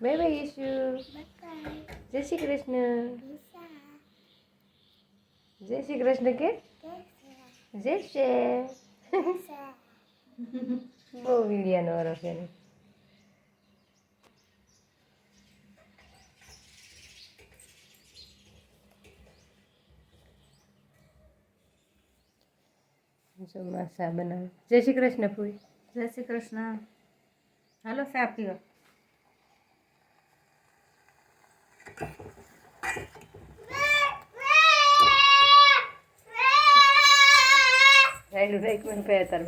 Bye bye ઈશુ જય શ્રી કૃષ્ણ જય શ્રી કૃષ્ણ કે જય શ્રી બહુ વીડિયાનો છે એને. જો માસા બનાવે જય શ્રી કૃષ્ણ ફૂઈ જય શ્રી કૃષ્ણ હાલો પીવા રાયડું રાઈક મને પે તાર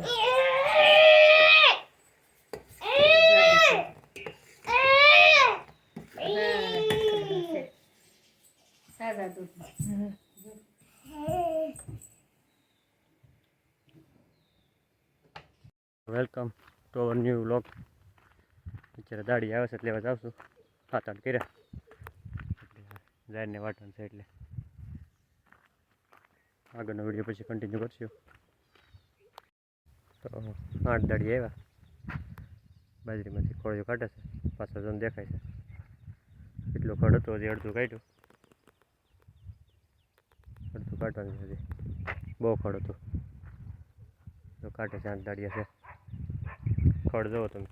welcome to our new vlog અત્યારે દાડી આવે છે એટલે હવે જાઉં છું. હાથ કર્યા. જાહેરને વાટવાનું છે એટલે. આગળનો વીડિયો પછી કન્ટિન્યુ કરશું. તો આઠ દાડી આવ્યા. બાજરીમાંથી ખોળિયો કાઢે છે. પાછળ જણ દેખાય છે. એટલો ખડ હતો હજી અડધું કાઢ્યું. અડધું કાઢવાનું છે હજી. બહુ ખડ હતું. તો કાઢે છે આઠ દાડિયા છે ખડ જુઓ તમે.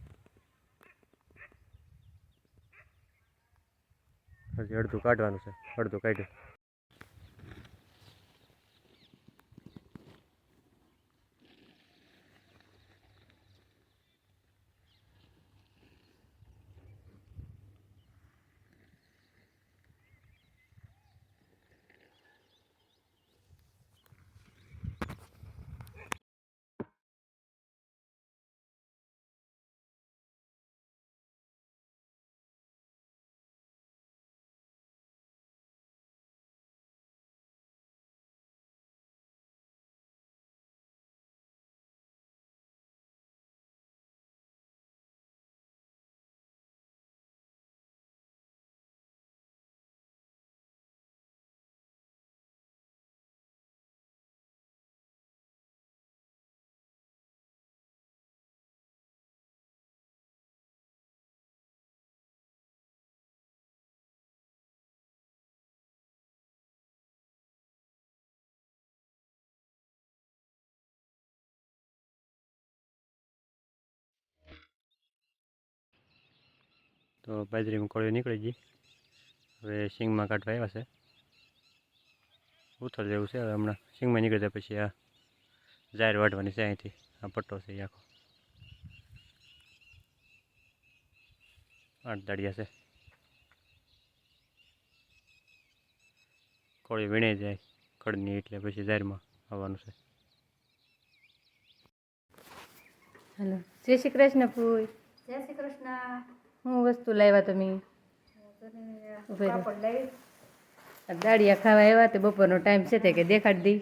હજી અડધું કાઢવાનું છે અડધું કાઢ્યું. તો બાજરીમાં કોળીઓ નીકળી ગઈ. હવે સિંગમાં કાઢવા આવ્યા છે. ઉથલ જેવું છે હવે હમણાં સિંગમાં નીકળી જાય પછી આ જાહેર વાઢવાની છે અહીંથી. આ પટ્ટો છે આખો. આઠ દાડિયા છે. કોળી વીણે જાય ખડની એટલે પછી જાહેરમાં આવવાનું છે. હેલો. જય શ્રી કૃષ્ણ ફૂઈ જય શ્રી કૃષ્ણ. હું વસ્તુ લાવ્યા તમે? દાળિયા ખાવા આવ્યા તે બપોરનો ટાઈમ છે તે કે દેખાડી દઈ.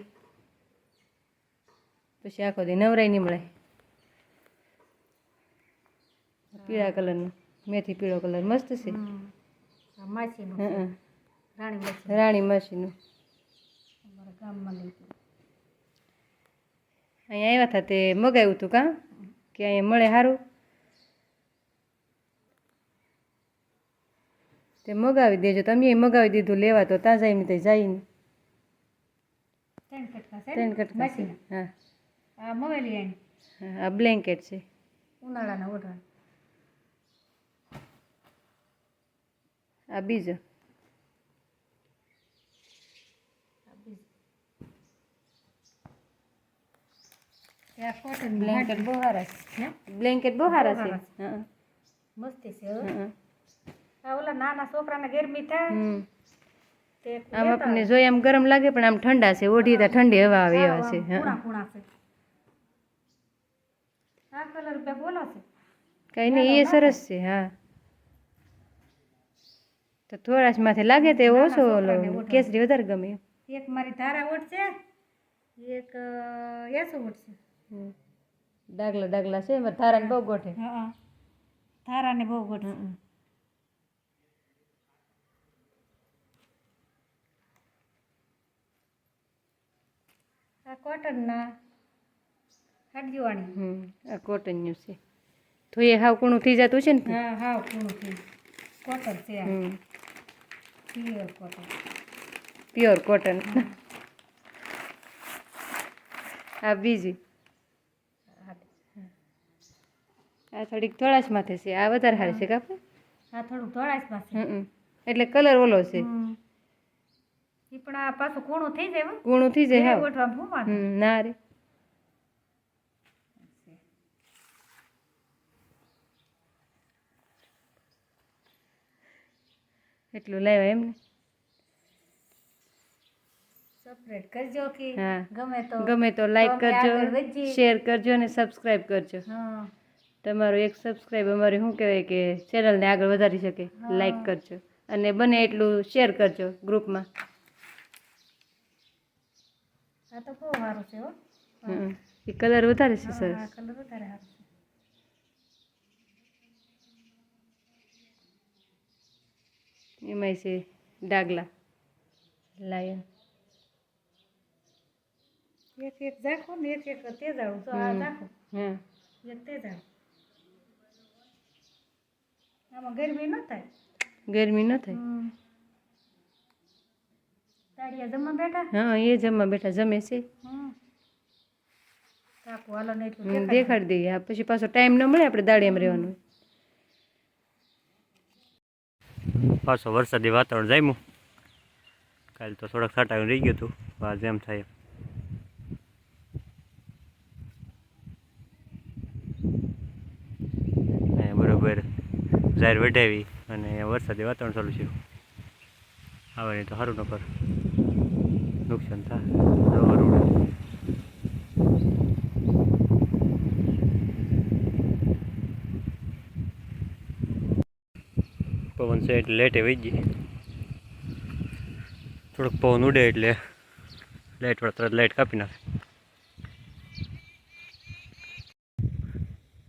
પછી આખો દી નવરાય નહીં મળે પીળા કલરનું મેથી પીળો કલર મસ્ત છે. રાણી માસીનું. અહીંયા આવ્યા હતા તે મગાવ્યું હતું કાં? કે અહીંયા મળે સારું તે મગાવી દેજો. તમે મગાવી દીધું લેવા તો ત્યાં જઈને તે જાય નહીં ત્રણ કટકા છે. હા. આ મવેલી હા, આ બ્લેન્કેટ છે. ઉનાળાના ઓઢવા આ બીજો. બ્લેન્કેટ બહુ સારા છે બ્લેન્કેટ બહુ સારા છે. મસ્તી છે ઓલા નાના છોકરાને ગરમી થાય તે આમ આપણને જોઈ આમ ગરમ લાગે પણ આમ ઠંડા છે. ઓઢી તા ઠંડી હવા આવે એવા છે હા આ કલર બે બોલો છે. કઈ નહીં એ સરસ છે હા. તો થોડા માથે લાગે તો ઓછો ઓલો કેસરી વધારે ગમે. એક મારી ધારા ઓટ છે એક એસો ઓટ છે. ડાગલા ડાગલા છે એમાં ધારાને બહુ ગોઠે. હા ધારાને બહુ ગોટ આ કોટનના હાડજીવાણી હમ આ કોટનનું છે. તો એ હાવ કૂણું થઈ જતું છે ને હા હાવ કુણું થયું કોટન છે હમ. પ્યોર કોટન પ્યોર કોટન આ બીજી. આ થોડીક થોડાશ માથે છે. આ વધારે હારે છે કાપડ આ થોડુંક ધોળાશમાં છે એટલે કલર ઓલો છે. ઈ પણ આ પાછું કૂણું થઈ જાય કૂણું થઈ જાય બે હાવ. ગોઠવામાં શું વાંધો? હમ ના રે. એટલું લાવ્યા એમ ને સપરેટ કરજો કે ગમે તો ગમે તો લાઈક કરજો શેર કરજો અને સબસ્ક્રાઇબ કરજો. હા. તમારું એક સબસ્ક્રાઇબ અમારે શું કહેવાય કે ચેનલને આગળ વધારી શકે. લાઈક કરજો. અને બને એટલું શેર કરજો ગ્રુપમાં આ તો બહુ સારું છે હો. હમ. એ કલર વધારે છે હા, સરસ. કલર વધારે સારું છે. એમાંય છે ડાગલા. લાયન એક એક ને એક એક તેજાળું તો આ હમ. ઝાંખું. હા. એક તેજાળું આમાં ગરમી ન થાય? ગરમી ન થાય હમ. દાડિયા જમવા બેઠા હા એ જમવા બેઠા જમે છે. હમ. કાકુ હાલો ને એટલું દેખાડી. દઈએ. હા પછી પાછો ટાઈમ ન મળે આપણે દાડિયામાં રહેવાનું. પાછો વરસાદી વાતાવરણ જામ્યું. કાલે તો થોડાક છાંટા રહી ગયું હતું આજે એમ થાય. બરોબર જાહેર વઢાવી અને અહીંયા વરસાદી વાતાવરણ ચાલુ છે આવે નહીં તો સારું ન કર નુકસાન થાય રોડ. પવન છે એટલે લેટે વહી ગઈ. થોડોક પવન ઉડે એટલે લાઇટ વાળા તરત લાઇટ કાપી નાખે.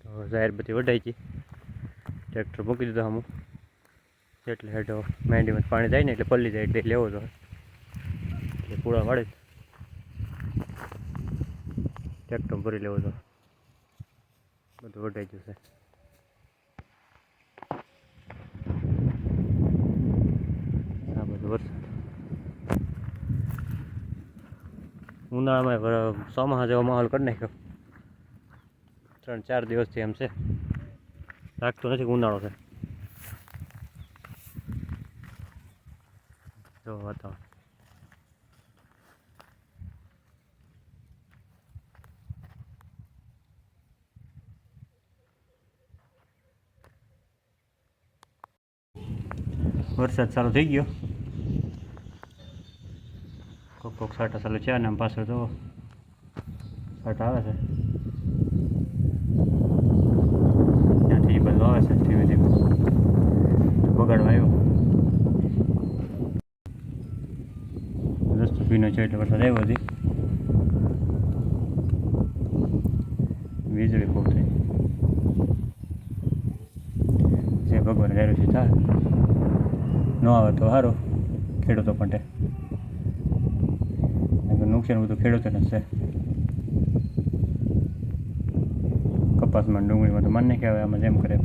તો જાહેર બધી વઢાઈ ગઈ. ટ્રેક્ટર મૂકી દીધો આમ. એટલે હેઠો મેંડીમાં પાણી જાય ને એટલે પલ્લી જાય એટલે લેવો તો. એટલે પૂળા મળે ટ્રેક્ટર ભરી લેવો તો. બધું ગયું છે. આ બધું વરસાદ. ઉનાળામાં ચોમાસા જેવો માહોલ કરી નાખ્યો. ત્રણ ચાર દિવસથી એમ છે. લાગતો નથી ઉનાળો છે. જો વાતાવરણ. વરસાદ ચાલુ થઈ ગયો. કોક કોક સાટા ચાલુ છે અને આમ પાછળ તો સાટા આવે છે. ત્યાંથી બધું આવે છે ધીમે ધીમે. બગાડવા આવ્યો. રસ્તો ભીનો છે એટલે વરસાદ આવ્યો હતી વીજળી બહુ થઈ જે ભગવાન હારું છે થાય ન આવે તો સારું ખેડૂતો માટે નુકસાન બધું ખેડૂતોને છે કપાસમાં ડુંગળીમાં તો મને નહીં કે હવે આમાં જેમ કરે.